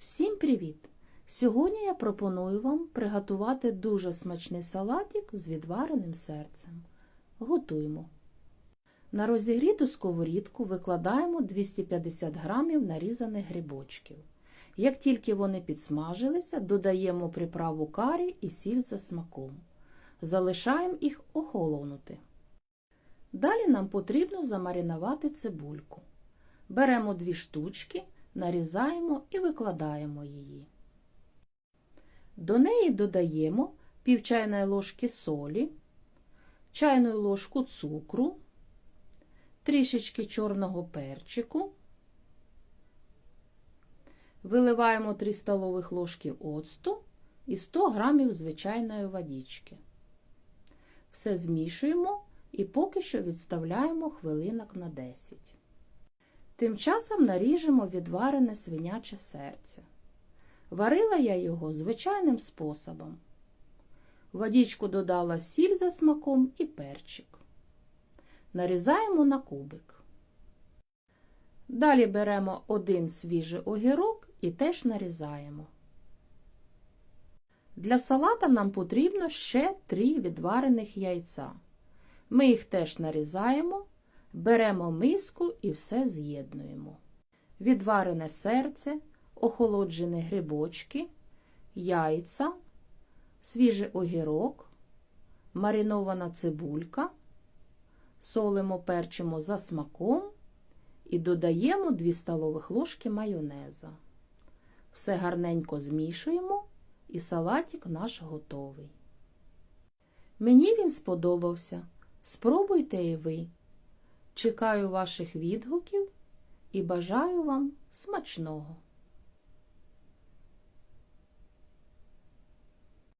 Всім привіт! Сьогодні я пропоную вам приготувати дуже смачний салатик з відвареним серцем. Готуємо. На розігріту сковорідку викладаємо 250 г нарізаних грибочків. Як тільки вони підсмажилися, додаємо приправу карі і сіль за смаком. Залишаємо їх охолонути. Далі нам потрібно замаринувати цибульку. Беремо дві штучки, нарізаємо і викладаємо її. До неї додаємо пів чайної ложки солі, чайну ложку цукру, трішечки чорного перчику, виливаємо 3 столових ложки оцту і 100 грамів звичайної водички. Все змішуємо і поки що відставляємо хвилинок на 10. Тим часом наріжемо відварене свиняче серце. Варила я його звичайним способом. В водичку додала сіль за смаком і перчик. Нарізаємо на кубик. Далі беремо один свіжий огірок і теж нарізаємо. Для салата нам потрібно ще 3 відварених яйця. Ми їх теж нарізаємо, беремо миску і все з'єднуємо. Відварене серце, охолоджені грибочки, яйця, свіжий огірок, маринована цибулька, солимо перчимо за смаком і додаємо 2 столових ложки майонеза. Все гарненько змішуємо і салатик наш готовий. Мені він сподобався. Спробуйте і ви. Чекаю ваших відгуків і бажаю вам смачного!